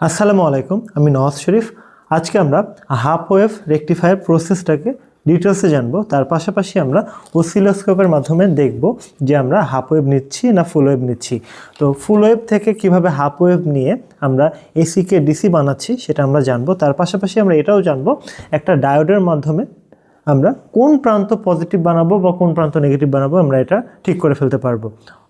আসসালামু আলাইকুম, আমি নওয়াজ শরীফ। আজকে আমরা হাফ ওয়েভ রেকটিফায়ার প্রসেসটাকে ডিটেলসে জানব। তার পাশাপাশি আমরা ওসিলোস্কোপের মাধ্যমে দেখব যে আমরা হাফ ওয়েভ নিচ্ছি না ফুল ওয়েভ নিচ্ছি। তো ফুল ওয়েভ থেকে কীভাবে হাফ ওয়েভ নিয়ে আমরা এসিকে ডিসি বানাচ্ছি সেটা আমরা জানব। তার পাশাপাশি আমরা এটাও জানব, একটা ডায়োডের মাধ্যমে আমরা কোন প্রান্ত পজিটিভ বানাবো বা কোন প্রান্ত নেগেটিভ বানাবো আমরা এটা ঠিক করে ফেলতে পারব।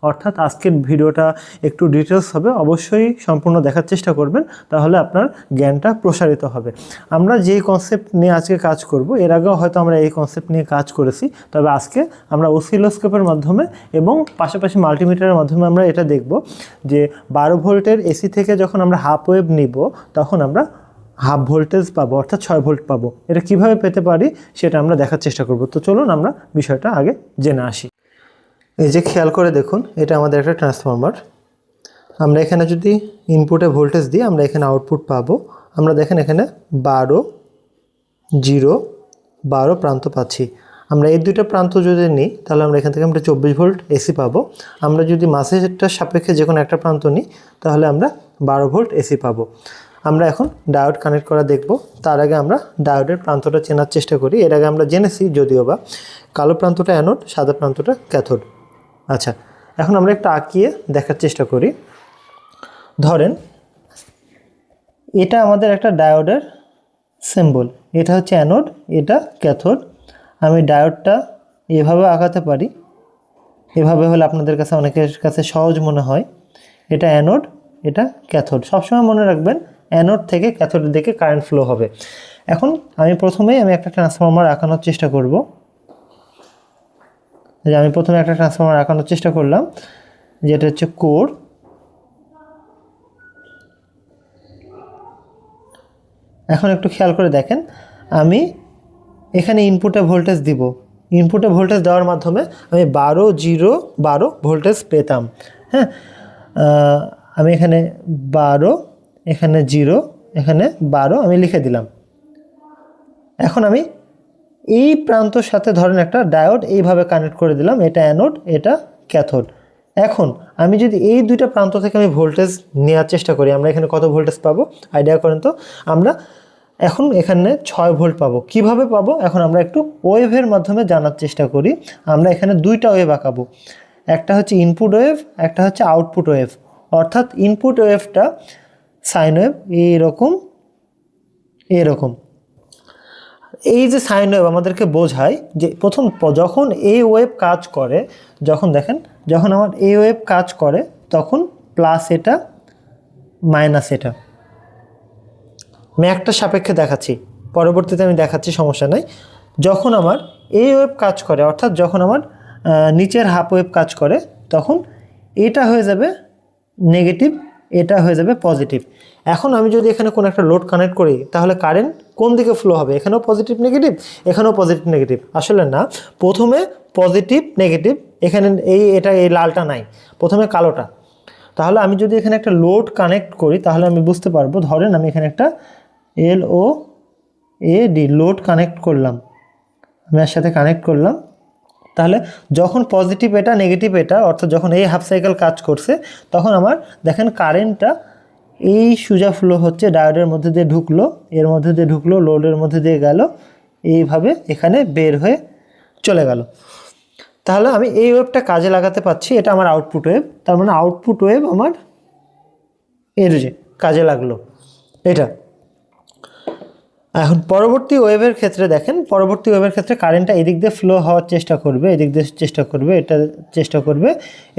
অর্থাৎ আজকের ভিডিওটা একটু ডিটেলস হবে, অবশ্যই সম্পূর্ণ দেখার চেষ্টা করবেন, তাহলে আপনার জ্ঞানটা প্রসারিত হবে। আমরা যেই কনসেপ্ট নিয়ে আজকে কাজ করব, এর আগেও হয়তো আমরা এই কনসেপ্ট নিয়ে কাজ করেছি, তবে আজকে আমরা ওসিলোস্কোপের মাধ্যমে এবং পাশাপাশি মাল্টিমিটারের মাধ্যমে আমরা এটা দেখব যে বারো ভোল্টের এসি থেকে যখন আমরা হাফ ওয়েভ নিব, তখন আমরা হাফ ভোল্টেজ পাবো, অর্থাৎ ছয় ভোল্ট পাবো। এটা কীভাবে পেতে পারি সেটা আমরা দেখার চেষ্টা করব। তো চলুন আমরা বিষয়টা আগে জেনে আসি। এই যে খেয়াল করে দেখুন, এটা আমাদের একটা ট্রান্সফর্মার আমরা এখানে যদি ইনপুটে ভোল্টেজ দিই, আমরা এখানে আউটপুট পাবো। আমরা দেখেন এখানে বারো, জিরো, বারো প্রান্ত পাচ্ছি। আমরা এই দুইটা প্রান্ত যদি নিই, তাহলে আমরা এখান থেকে আমরা চব্বিশ ভোল্ট এসি পাবো। আমরা যদি মাসেরটার সাপেক্ষে যে কোনো একটা প্রান্ত নিই, তাহলে আমরা বারো ভোল্ট এসি পাবো। আমরা এখন ডায়োড কানেক্ট করা দেখব। তার আগে আমরা ডায়োডের প্রান্তটা চেনার চেষ্টা করি। এর আগে আমরা জেনেছি যদিও বা কালো প্রান্তটা অ্যানোড সাদা প্রান্তটা ক্যাথোড আচ্ছা এখন আমরা একটা আঁকিয়ে দেখার চেষ্টা করি। ধরেন, এটা আমাদের একটা ডায়োডের সিম্বল এটা হচ্ছে অ্যানোড এটা ক্যাথোড আমি ডায়োডটা এভাবে আঁকাতে পারি। এভাবে হলে আপনাদের কাছে, অনেকের কাছে সহজ মনে হয়। এটা অ্যানোড এটা ক্যাথোড সবসময় মনে রাখবেন অ্যানোড থেকে ক্যাথোডের দিকে কারেন্ট ফ্লো হবে। এখন আমি প্রথমেই আমি একটা ট্রান্সফর্মার আঁকানোর চেষ্টা করব। যে আমি প্রথমে একটা ট্রান্সফর্মার আঁকানোর চেষ্টা করলাম, যেটা হচ্ছে কোর এখন একটু খেয়াল করে দেখেন, আমি এখানে ইনপুটে ভোল্টেজ দিব। ইনপুটে ভোল্টেজ দেওয়ার মাধ্যমে আমি বারো জিরো বারো ভোল্টেজ পেতাম। হ্যাঁ আমি এখানে বারো এখানে জিরো, এখানে বারো আমি লিখে দিলাম। এখন আমি এই প্রান্তর সাথে ধরেন একটা ডায়োড এইভাবে কানেক্ট করে দিলাম, এটা অ্যানোড, এটা ক্যাথোড। এখন আমি যদি এই দুইটা প্রান্ত থেকে আমি ভোল্টেজ নেওয়ার চেষ্টা করি, আমরা এখানে কত ভোল্টেজ পাবো? আইডিয়া করেন তো। আমরা এখন এখানে ছয় ভোল্ট পাবো। কীভাবে পাবো? এখন আমরা একটু ওয়েভের মাধ্যমে জানার চেষ্টা করি। আমরা এখানে দুইটা ওয়েভ আঁকাবো। একটা হচ্ছে ইনপুট ওয়েভ, একটা হচ্ছে আউটপুট ওয়েভ। অর্থাৎ ইনপুট ওয়েভটা সাইন ওয়েভ এইরকম। এরকম এই যে সাইন ওয়েভ আমাদেরকে বোঝায় যে প্রথম যখন এই ওয়েভ কাজ করে, যখন দেখেন, যখন আমার এই ওয়েভ কাজ করে, তখন প্লাস এটা, মাইনাস এটা। আমি একটা সাপেক্ষে দেখাচ্ছি, পরবর্তীতে আমি দেখাচ্ছি, সমস্যা নাই। যখন আমার এই ওয়েভ কাজ করে, অর্থাৎ যখন আমার নিচের হাফ ওয়েভ কাজ করে, তখন এটা হয়ে যাবে নেগেটিভ এটা হয়ে যাবে পজিটিভ এখন আমি যদি এখানে কোনো একটা লোড কানেক্ট করি, তাহলে কারেন্ট কোন দিকে ফ্লো হবে? এখানেও পজিটিভ নেগেটিভ এখানেও পজিটিভ নেগেটিভ আসলে না, প্রথমে পজিটিভ নেগেটিভ এখানে এই, এটা এই লালটা নাই, প্রথমে কালোটা। তাহলে আমি যদি এখানে একটা লোড কানেক্ট করি, তাহলে আমি বুঝতে পারব, ধরেন আমি এখানে একটা L O A D load connect করলাম। আমি সাথে কানেক্ট করলাম। তাহলে যখন পজিটিভ এটা নেগেটিভ এটা, অর্থাৎ যখন এই হাফ সাইকেল কাজ করছে, তখন আমার দেখেন কারেন্টটা এই সুজা ফ্লো হচ্ছে ডায়োডের মধ্যে দিয়ে ঢুকলো, এর মধ্যে দিয়ে ঢুকলো লোডের মধ্যে দিয়ে গেল, এইভাবে এখানে বের হয়ে চলে গেল। তাহলে আমি এই ওয়েবটা কাজে লাগাতে পাচ্ছি এটা আমার আউটপুট ওয়েব তার মানে আউটপুট ওয়েব আমার এর যে কাজে লাগল, এটা। এখন পরবর্তী ওয়েভের ক্ষেত্রে দেখেন, পরবর্তী ওয়েভের ক্ষেত্রে কারেন্টটা এদিক দিয়ে ফ্লো হওয়ার চেষ্টা করবে, এদিক দিয়ে চেষ্টা করবে, এটা চেষ্টা করবে।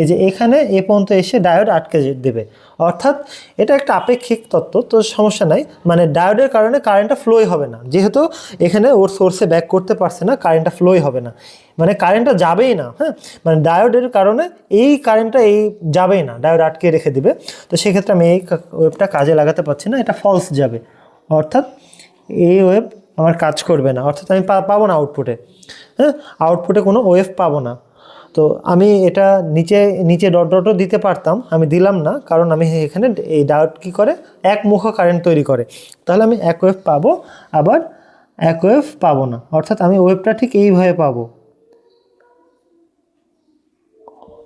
এই যে এখানে এ পর্যন্ত এসে ডায়োড আটকে দেবে। অর্থাৎ এটা একটা আপেক্ষিক তত্ত্ব, তো সমস্যা নাই। মানে ডায়োডের কারণে কারেন্টটা ফ্লোই হবে না। যেহেতু এখানে ওর সোর্সে ব্যাক করতে পারছে না কারেন্টটা ফ্লোই হবে না। মানে কারেন্টটা যাবেই না হ্যাঁ? মানে ডায়োডের কারণে এই কারেন্টটা এই যাবেই না ডায়োড আটকে রেখে দিবে। তো সেক্ষেত্রে আমি এই ওয়েবটা কাজে লাগাতে পারছি না, এটা ফলস যাবে। অর্থাৎ এই ওয়েব আমার কাজ করবে না। অর্থাৎ আমি পাবো না আউটপুটে হ্যাঁ? আউটপুটে কোনো ওয়েব পাবো না। তো আমি এটা নিচে নিচে ডট ডটও দিতে পারতাম। আমি দিলাম না, কারণ আমি এখানে এই ডাউট কী করে? এক মুখ কারেন্ট তৈরি করে। তাহলে আমি এক ওয়েব পাবো, আবার এক ওয়েব পাবো না। অর্থাৎ আমি ওয়েবটা ঠিক এইভাবে পাবো।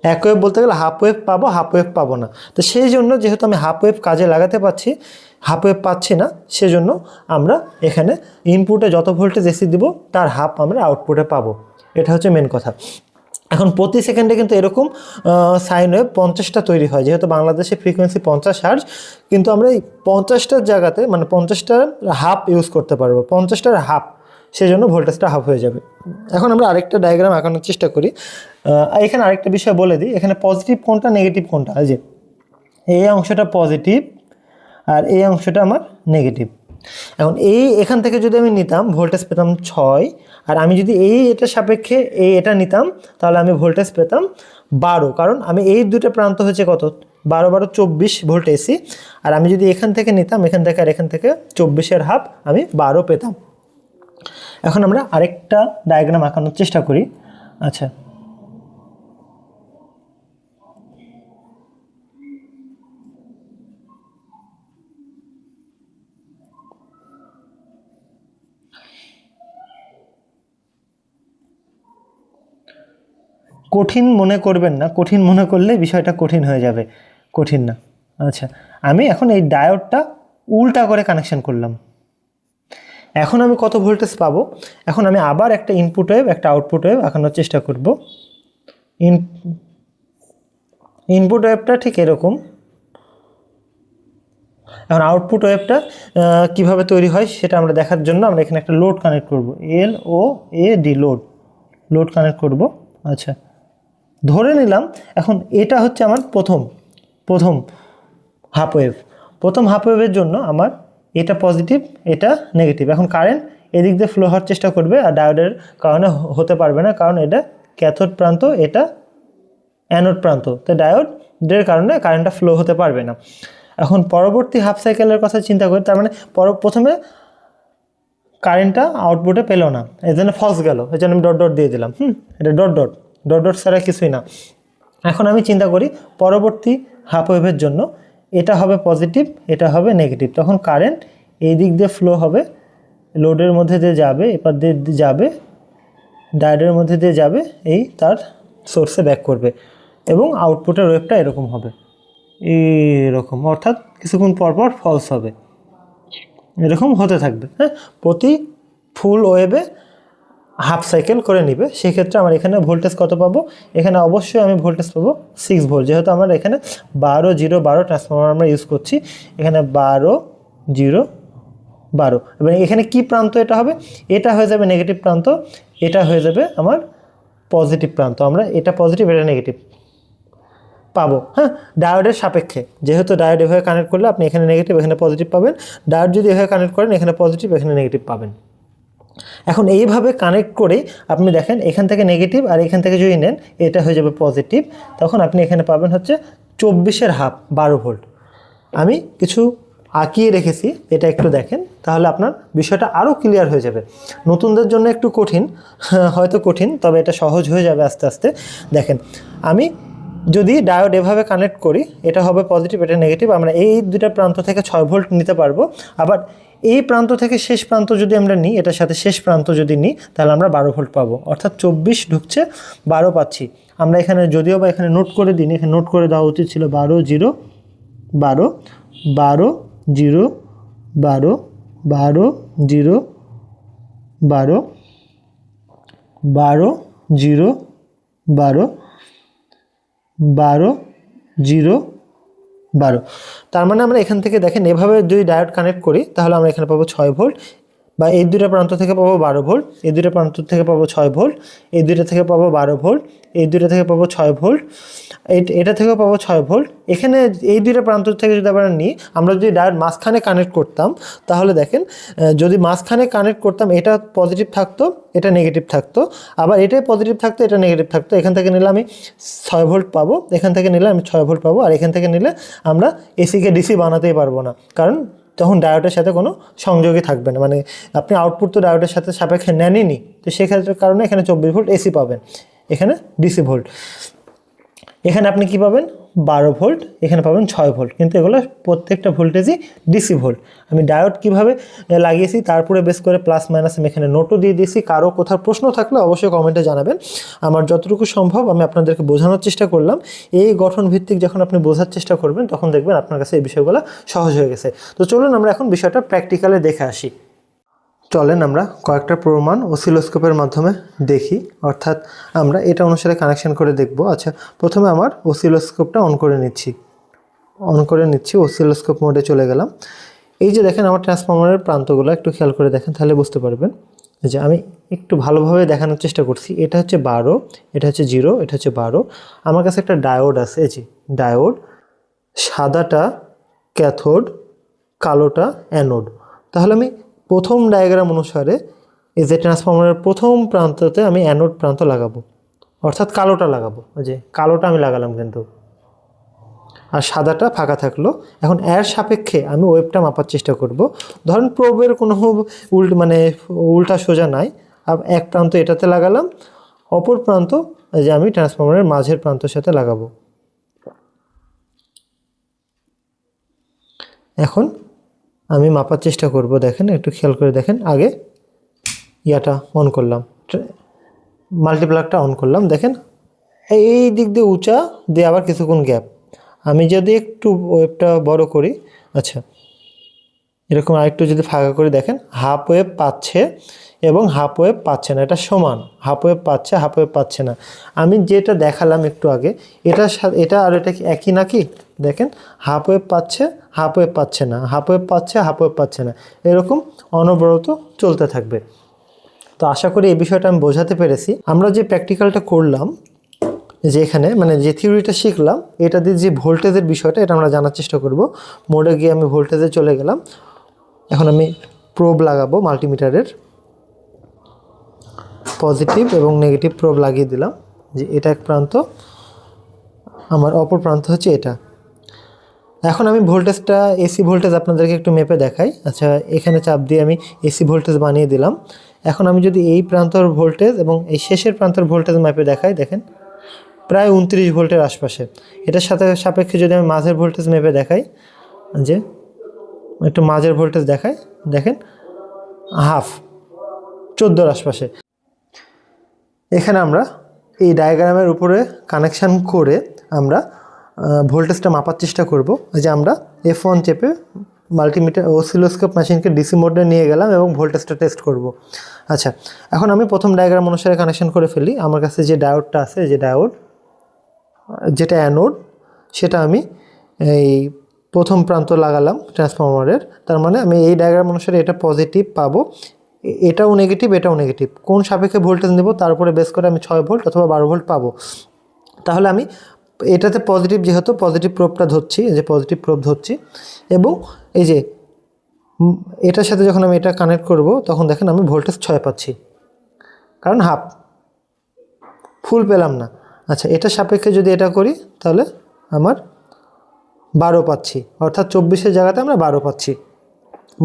এক ওয়েভ বলতে গেলে হাফ ওয়েভ পাবো হাফ ওয়েভ পাবো না। তো সেই জন্য যেহেতু আমি হাফ ওয়েভ কাজে লাগাতে পারছি হাফ ওয়েভ পাচ্ছি না, সেজন্য আমরা এখানে ইনপুটে যত ভোল্টেজ এসি দিব, তার হাফ আমরা আউটপুটে পাবো। এটা হচ্ছে মেন কথা। এখন প্রতি সেকেন্ডে কিন্তু এরকম সাইন ওয়েভ পঞ্চাশটা তৈরি হয়। যেহেতু বাংলাদেশে ফ্রিকোয়েন্সি পঞ্চাশ হার্জ কিন্তু আমরা এই পঞ্চাশটার জায়গাতে মানে পঞ্চাশটার হাফ ইউজ করতে পারব। পঞ্চাশটার হাফ সেজন্য ভোল্টেজটা হাফ হয়ে যাবে। এখন আমরা আরেকটা ডায়াগ্রাম আঁকানোর চেষ্টা করি। এখানে আরেকটা বিষয় বলে দিই। এখানে পজিটিভ কোনটা নেগেটিভ কোনটা? যে, এই অংশটা পজিটিভ আর এই অংশটা আমার নেগেটিভ এখন এই এখান থেকে যদি আমি নিতাম ভোল্টেজ পেতাম ছয়। আর আমি যদি এই এটার সাপেক্ষে এই এটা নিতাম, তাহলে আমি ভোল্টেজ পেতাম বারো। কারণ আমি এই দুটো প্রান্ত হচ্ছে কত? বারো বারো, চব্বিশ ভোল্ট এসি আর আমি যদি এখান থেকে নিতাম, এখান থেকে আর এখান থেকে চব্বিশের হাফ আমি বারো পেতাম। এখন আমরা আরেকটা ডায়াগ্রাম আঁকানোর চেষ্টা করি। আচ্ছা। কঠিন মনে করবেন না, কঠিন মনে করলে বিষয়টা কঠিন হয়ে যাবে। কঠিন না। আচ্ছা আমি এখন এই ডায়োডটা উল্টা করে কানেকশন করলাম। এখন আমি কত ভোল্টেজ পাবো? এখন আমি আবার একটা ইনপুট ওয়েভ একটা আউটপুট ওয়েভ আঁকানোর চেষ্টা করব। ইন ইনপুট ওয়েভটা ঠিক এরকম। এখন আউটপুট ওয়েভটা কীভাবে তৈরি হয় সেটা আমরা দেখার জন্য আমরা এখানে একটা লোড কানেক্ট করব। L O A D load load connect করব। আচ্ছা। ধরে নিলাম, এখন এটা হচ্ছে আমার প্রথম প্রথম হাফ ওয়েভ প্রথম হাফ ওয়েভের জন্য আমার এটা পজিটিভ এটা নেগেটিভ এখন কারেন্ট এদিক দিয়ে ফ্লো হওয়ার চেষ্টা করবে আর ডায়োডের কারণে হতে পারবে না কারণ এটা ক্যাথোড প্রান্ত, এটা অ্যানোড প্রান্ত। তো ডায়োডের কারণে কারেন্টটা ফ্লো হতে পারবে না। এখন পরবর্তী হাফ সাইকেলের কথা চিন্তা করি, তার মানে পর প্রথমে কারেন্টটা আউটপুটে পেল না। এই জন্য ফলস গেল। এই জন্য আমি ডট ডট দিয়ে দিলাম। হুম, এটা ডট ডট ডট ডট ছাড়া কিছুই না। এখন আমি চিন্তা করি পরবর্তী হাফ ওয়েভের জন্য এটা হবে পজিটিভ এটা হবে নেগেটিভ তখন কারেন্ট এই দিক দিয়ে ফ্লো হবে লোডের মধ্যে দিয়ে যাবে, এপার দিয়ে যাবে ডায়োডের মধ্যে দিয়ে যাবে, এই তার সোর্সে ব্যাক করবে। এবং আউটপুটের ওয়েভটা এরকম হবে। এরকম, অর্থাৎ কিছুক্ষণ পর পর ফলস হবে। এরকম হতে থাকবে হ্যাঁ? প্রতি ফুল ওয়েভে হাফ সাইকেল করে নিবে, সেক্ষেত্রে আমার এখানে ভোল্টেজ কত পাবো? এখানে অবশ্যই আমি ভোল্টেজ পাবো সিক্স ভোল্ট যেহেতু আমার এখানে বারো জিরো বারো ট্রান্সফর্মার আমরা ইউজ করছি, এখানে বারো জিরো বারো। এবার এখানে কি প্রান্ত এটা হবে? এটা হয়ে যাবে নেগেটিভ প্রান্ত, এটা হয়ে যাবে আমার পজিটিভ প্রান্ত। আমরা এটা পজিটিভ এটা নেগেটিভ পাবো। হ্যাঁ ডায়োডের সাপেক্ষে। যেহেতু ডায়োড এভাবে কানেক্ট করলে আপনি এখানে নেগেটিভ এখানে পজিটিভ পাবেন। ডায়োড যদি এভাবে কানেক্ট করেন, এখানে পজিটিভ এখানে নেগেটিভ পাবেন। এখন এইভাবে কানেক্ট করে আপনি দেখেন এখান থেকে নেগেটিভ আর এখান থেকে যদি নেন, এটা হয়ে যাবে পজিটিভ তখন আপনি এখানে পাবেন হচ্ছে চব্বিশের হাফ বারো ভোল্ট আমি কিছু আঁকিয়ে রেখেছি, এটা একটু দেখেন, তাহলে আপনার বিষয়টা আরও ক্লিয়ার হয়ে যাবে। নতুনদের জন্য একটু কঠিন হয়তো কঠিন, তবে এটা সহজ হয়ে যাবে আস্তে আস্তে। দেখেন, আমি যদি ডায়োড এভাবে কানেক্ট করি, এটা হবে পজিটিভ এটা নেগেটিভ আমরা এই দুটা প্রান্ত থেকে ছয় ভোল্ট নিতে পারব। আবার এই প্রান্ত থেকে শেষ প্রান্ত যদি আমরা নিই, এটার সাথে শেষ প্রান্ত যদি নিই, তাহলে আমরা বারো ভোল্ট পাবো। অর্থাৎ চব্বিশ ঢুকছে, বারো পাচ্ছি। আমরা এখানে যদিও বা এখানে নোট করে দিই এখানে নোট করে দেওয়া উচিত ছিল বারো, জিরো, বারো বারো, জিরো, বারো বারো, জিরো, বারো বারো, জিরো, বারো বারো, জিরো, বারো। তার মানে আমরা এখান থেকে দেখেন, এভাবে যদি ডায়োড কানেক্ট করি, তাহলে আমরা এখানে পাবো ছয় ভোল্ট বা এই দুটো প্রান্ত থেকে পাবো বারো ভোল্ট, এই দুটো প্রান্ত থেকে পাবো ছয় ভোল্ট, এই দুটো থেকে পাবো বারো ভোল্ট, এই দুটো থেকে পাবো ছয় ভোল্ট এটা থেকেও পাবো ছয় ভোল্ট। এখানে এই দুটো প্রান্ত থেকে যদি আমরা নিই, আমরা যদি ডায়োড মাঝখানে কানেক্ট করতাম, তাহলে দেখেন যদি মাঝখানে কানেক্ট করতাম, এটা পজিটিভ থাকতো, এটা নেগেটিভ থাকতো, আবার এটাই পজিটিভ থাকতো, এটা নেগেটিভ থাকতো। এখান থেকে নিলে আমি ছয় ভোল্ট পাবো, এখান থেকে নিলে আমি ছয় ভোল্ট পাবো, আর এখান থেকে নিলে আমরা এসিকে ডিসি বানাতেই পারব না। কারণ তখন ডায়োডের সাথে কোনো সংযোগই থাকবে না। মানে আপনি আউটপুট তো ডায়োডের সাথে সাপেক্ষে নেনইনি। তো সেক্ষেত্রে কারণে এখানে চব্বিশ ভোল্ট এসি পাবেন। এখানে ডিসি ভোল্ট। এখানে আপনি কি পাবেন? বারো ভোল্ট, এখানে পাবেন ছয় ভোল্ট। কিন্তু এগুলো প্রত্যেকটা ভোল্টেজই ডিসি ভোল্ট। আমি ডায়োড কীভাবে লাগিয়েছি, তারপরে বেস করে প্লাস মাইনাস আমি এখানে নোটও দিয়ে দিয়েছি। কারও কোথাও প্রশ্ন থাকলে অবশ্যই কমেন্টে জানাবেন। আমার যতটুকু সম্ভব আমি আপনাদেরকে বোঝানোর চেষ্টা করলাম। এই গঠন ভিত্তিক যখন আপনি বোঝার চেষ্টা করবেন, তখন দেখবেন আপনার কাছে এই বিষয়গুলো সহজ হয়ে গেছে। তো চলুন আমরা এখন বিষয়টা প্র্যাকটিক্যালে দেখে আসি। চলেন আমরা কয়েকটা প্রমাণ ওসিলোস্কোপের মাধ্যমে দেখি। অর্থাৎ আমরা এটা অনুসারে কানেকশন করে দেখব। আচ্ছা প্রথমে আমার ওসিলোস্কোপটা অন করে নিচ্ছি। অন করে নিচ্ছি, অসিলোস্কোপ মোডে চলে গেলাম। এই যে দেখেন আমার ট্রান্সফর্মারের প্রান্তগুলো, একটু খেয়াল করে দেখেন, তাহলে বুঝতে পারবেন। যে আমি একটু ভালোভাবে দেখানোর চেষ্টা করছি। এটা হচ্ছে বারো, এটা হচ্ছে জিরো, এটা হচ্ছে বারো। আমার কাছে একটা ডায়োড আছে, এই যে ডায়োড সাদাটা ক্যাথোড কালোটা অ্যানোড তাহলে আমি প্রথম ডায়াগ্রাম অনুসারে এই যে ট্রান্সফরমারের প্রথম প্রান্ততে আমি অ্যানোড প্রান্ত লাগাবো। অর্থাৎ কালোটা লাগাবো। ওই যে কালোটা আমি লাগালাম কিন্তু। আর সাদাটা ফাঁকা থাকল। এখন এর সাপেক্ষে আমি ওয়েবটা মাপার চেষ্টা করব। ধরেন প্রবের কোনো উল্ট মানে উল্টা সোজা নাই। এক প্রান্ত এটাতে লাগালাম। অপর প্রান্ত যে আমি ট্রান্সফর্মারের মাঝের প্রান্তের সাথে লাগাবো। এখন আমি মাপার চেষ্টা করব, দেখেন, একটু খেয়াল করে দেখেন, আগে ইয়াটা অন করলাম। মাল্টিপ্লাগটা অন করলাম, দেখেন, এই দিক দিয়ে উঁচা, দিয়ে আবার কিছুক্ষণ গ্যাপ আমি যদি একটু ওয়েবটা বড় করি আচ্ছা এরকম আরেকটু যদি ফাঁকা করে, দেখেন হাফ ওয়েভ পাচ্ছে এবং হাফ ওয়েভ পাচ্ছে না, এটা সমান। হাফ ওয়েভ পাচ্ছে হাফ ওয়েভ পাচ্ছে না। আমি যেটা দেখালাম একটু আগে এটা এটা আর এটা একই নাকি? দেখেন হাফ ওয়েভ পাচ্ছে হাফ ওয়েভ পাচ্ছে না। হাফ ওয়েভ পাচ্ছে হাফ ওয়েভ পাচ্ছে না। এরকম অনবরত চলতে থাকবে। তো আশা করি এই বিষয়টা আমি বোঝাতে পেরেছি। আমরা যে প্র্যাকটিক্যালটা করলাম, যে এখানে মানে যে থিওরিটা শিখলাম, এটা দিয়ে যে ভোল্টেজের বিষয়টা, এটা আমরা জানার চেষ্টা করব। মোডে গিয়ে আমি ভোল্টেজে চলে গেলাম। এখন আমি প্রোব লাগাবো মাল্টিমিটারের পজিটিভ এবং নেগেটিভ প্রোব লাগিয়ে দিলাম। যে এটা এক প্রান্ত, আমার অপর প্রান্ত হচ্ছে এটা। এখন আমি ভোল্টেজটা এসি ভোল্টেজ আপনাদেরকে একটু মেপে দেখাই। আচ্ছা এখানে চাপ দিয়ে আমি এসি ভোল্টেজ বানিয়ে দিলাম। এখন আমি যদি এই প্রান্তর ভোল্টেজ এবং এই শেষের প্রান্তর ভোল্টেজ মেপে দেখাই, দেখেন। প্রায় উনত্রিশ ভোল্টের আশপাশে। এটার সাথে সাপেক্ষে যদি আমি মাঝের ভোল্টেজ মেপে দেখাই, যে একটু মাঝের ভোল্টেজ দেখাই, দেখেন, হাফ, চোদ্দোর আশপাশে। এখানে আমরা এই ডায়াগ্রামের উপরে কানেকশান করে আমরা ভোল্টেজটা মাপার চেষ্টা করব। যে আমরা এফ ওয়ান চেপে মাল্টিমিটার ওসিলোস্কোপ মেশিনকে ডিসি মোডে নিয়ে গেলাম এবং ভোল্টেজটা টেস্ট করব। আচ্ছা এখন আমি প্রথম ডায়াগ্রাম অনুসারে কানেকশন করে ফেলি। আমার কাছে যে ডায়োডটা আছে, যে ডায়োড যেটা অ্যানোড সেটা আমি এই প্রথম প্রান্ত লাগালাম ট্রান্সফরমারের তার মানে আমি এই ডায়াগ্রাম অনুসারে এটা পজিটিভ পাবো। এটাও নেগেটিভ এটাও নেগেটিভ কোন সাপেক্ষে ভোল্টেজ নেব তার উপরে বেস করে আমি ছয় ভোল্ট অথবা বারো ভোল্ট পাবো। তাহলে আমি এটাতে পজিটিভ যেহেতু পজিটিভ প্রোবটা ধরছি যে পজিটিভ প্রোব ধরছি, এবং এই যে এটার সাথে যখন আমি এটা কানেক্ট করব, তখন দেখেন আমি ভোল্টেজ ছয় পাচ্ছি। কারণ হাফ ফুল পেলাম না। আচ্ছা এটা সাপেক্ষে যদি এটা করি, তাহলে আমার বারো পাচ্ছি। অর্থাৎ চব্বিশের জায়গাতে আমরা বারো পাচ্ছি।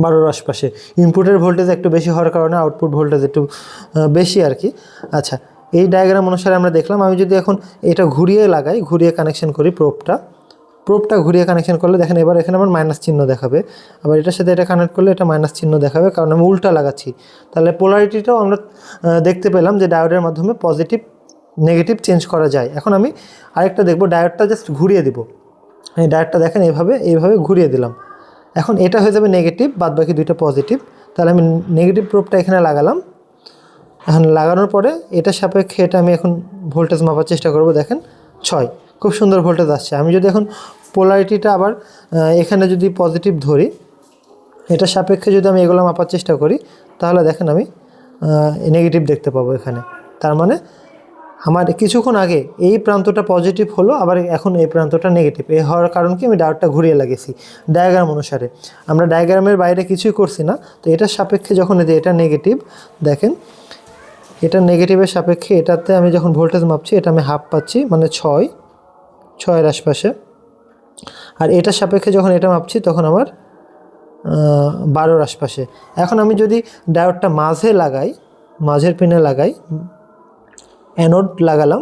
বারোর আশপাশে। ইনপুটের ভোল্টেজ একটু বেশি হওয়ার কারণে আউটপুট ভোল্টেজ একটু বেশি আর কি। আচ্ছা এই ডায়াগ্রাম অনুসারে আমরা দেখলাম, আমি যদি এখন এটা ঘুরিয়ে লাগাই, ঘুরিয়ে কানেকশন করি প্রোপটা প্রোপটা ঘুরিয়ে কানেকশন করলে দেখেন এবার এখানে আমার মাইনাস চিহ্ন দেখাবে। আবার এটার সাথে এটা কানেক্ট করলে এটা মাইনাস চিহ্ন দেখাবে, কারণ আমি উল্টা লাগাচ্ছি। তাহলে পোলারিটিটাও আমরা দেখতে পেলাম যে ডায়োডের মাধ্যমে পজিটিভ নেগেটিভ চেঞ্জ করা যায়। এখন আমি আরেকটা দেখব ডায়োডটা জাস্ট ঘুরিয়ে দিব। এই ডায়োডটা দেখেন এইভাবে এইভাবে ঘুরিয়ে দিলাম। এখন এটা হয়ে যাবে নেগেটিভ বাদ বাকি দুইটা পজিটিভ তাহলে আমি নেগেটিভ প্রোপটা এখানে লাগালাম। এখন লাগানোর পরে এটার সাপেক্ষে এটা আমি এখন ভোল্টেজ মাপার চেষ্টা করব, দেখেন। ছয়, খুব সুন্দর ভোল্টেজ আসছে। আমি যদি এখন পোলারিটিটা আবার এখানে যদি পজিটিভ ধরি এটার সাপেক্ষে যদি আমি এগুলো মাপার চেষ্টা করি, তাহলে দেখেন আমি নেগেটিভ দেখতে পাবো এখানে। তার মানে আমার কিছুক্ষণ আগে এই প্রান্তটা পজিটিভ হলো, আবার এখন এই প্রান্তটা নেগেটিভ এই হওয়ার কারণ কি? আমি ডায়োডটা ঘুরিয়ে লাগিয়েছি ডায়াগ্রাম অনুসারে। আমরা ডায়াগ্রামের বাইরে কিছুই করছি না, তো এটার সাপেক্ষে যখন এটা নেগেটিভ দেখেন এটা নেগেটিভের সাপেক্ষে এটাতে আমি যখন ভোল্টেজ মাপছি, এটা আমি হাফ পাচ্ছি মানে ছয়, ছয়ের আশপাশে। আর এটার সাপেক্ষে যখন এটা মাপছি, তখন আমার বারোর আশপাশে। এখন আমি যদি ডায়োডটা মাঝে লাগাই, মাঝের পিনে লাগাই অ্যানোড লাগালাম,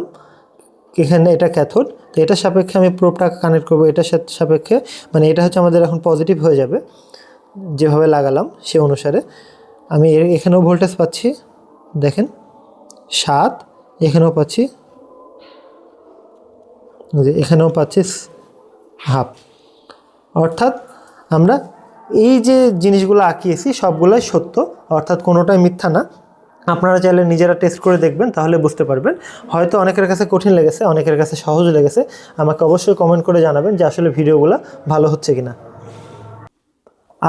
এখানে এটা ক্যাথোড তো এটার সাপেক্ষে আমি প্রোবটাকে কানেক্ট করব, এটার সাপেক্ষে মানে এটা হচ্ছে আমাদের এখন পজিটিভ হয়ে যাবে, যেভাবে লাগালাম সে অনুসারে। আমি এখানেও ভোল্টেজ পাচ্ছি, দেখেন। সাত, এখানেও পাচ্ছি। যে এখানেও পাচ্ছি হাফ। অর্থাৎ আমরা এই যে জিনিসগুলো আঁকিয়েছি, সবগুলোই সত্য, অর্থাৎ কোনোটাই মিথ্যা না। আপনারা চাইলে নিজেরা টেস্ট করে দেখবেন, তাহলে বুঝতে পারবেন। হয়তো অনেকের কাছে কঠিন লেগেছে, অনেকের কাছে সহজ লেগেছে। আমাকে অবশ্যই কমেন্ট করে জানাবেন যে আসলে ভিডিওগুলো ভালো হচ্ছে কিনা।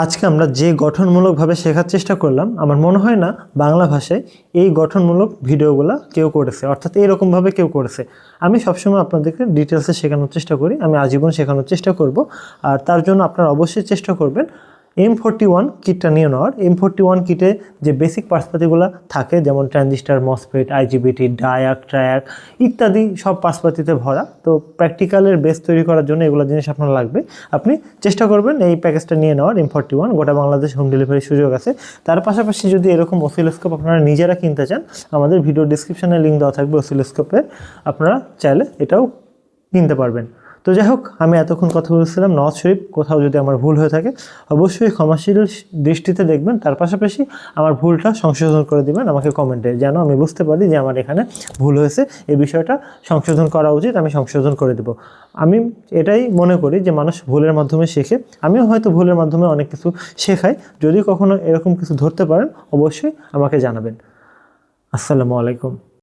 আজকে আমরা যে গঠনমূলকভাবে শেখার চেষ্টা করলাম, আমার মনে হয় না বাংলা ভাষায় এই গঠনমূলক ভিডিওগুলো কেউ করেছে, অর্থাৎ এইরকমভাবে কেউ করেছে। আমি সবসময় আপনাদেরকে ডিটেলসে শেখানোর চেষ্টা করি, আমি আজীবন শেখানোর চেষ্টা করব, আর তার জন্য আপনারা অবশ্যই চেষ্টা করবেন এম ফোরটি ওয়ান কিটটা নিয়ে নেওয়ার এম ফোরটি ওয়ান কিটে যে বেসিক পার্সপাতিগুলো থাকে, যেমন transistor MOSFET IGBT diac triac ইত্যাদি সব পার্সপাতিতে ভরা। তো প্র্যাকটিক্যালের বেস তৈরি করার জন্য এগুলো জিনিস আপনার লাগবে। আপনি চেষ্টা করবেন এই প্যাকেজটা নিয়ে নেওয়ার এম ফোরটি ওয়ান গোটা বাংলাদেশ হোম ডেলিভারির সুযোগ আছে। তার পাশাপাশি যদি এরকম অসিলোস্কোপ আপনারা নিজেরা কিনতে চান, আমাদের ভিডিও ডিসক্রিপশনে লিঙ্ক দেওয়া থাকবে অসিলোস্কোপের আপনারা চাইলে এটাও কিনতে পারবেন। তো যাই হোক, আমি এতক্ষণ কথা বলছিলাম নওয়াজ শরীফ, কোথাও যদি আমার ভুল হয়ে থাকে, অবশ্যই ক্ষমাশীল দৃষ্টিতে দেখবেন। তার পাশাপাশি আমার ভুলটা সংশোধন করে দিবেন আমাকে কমেন্টে, যেন আমি বুঝতে পারি যে আমার এখানে ভুল হয়েছে। এই বিষয়টা সংশোধন করা উচিত, আমি সংশোধন করে দেব। আমি এটাই মনে করি যে মানুষ ভুলের মাধ্যমে শেখে। আমিও হয়তো ভুলের মাধ্যমে অনেক কিছু শেখাই। যদি কখনো এরকম কিছু ধরতে পারেন, অবশ্যই আমাকে জানাবেন। আসসালামু আলাইকুম।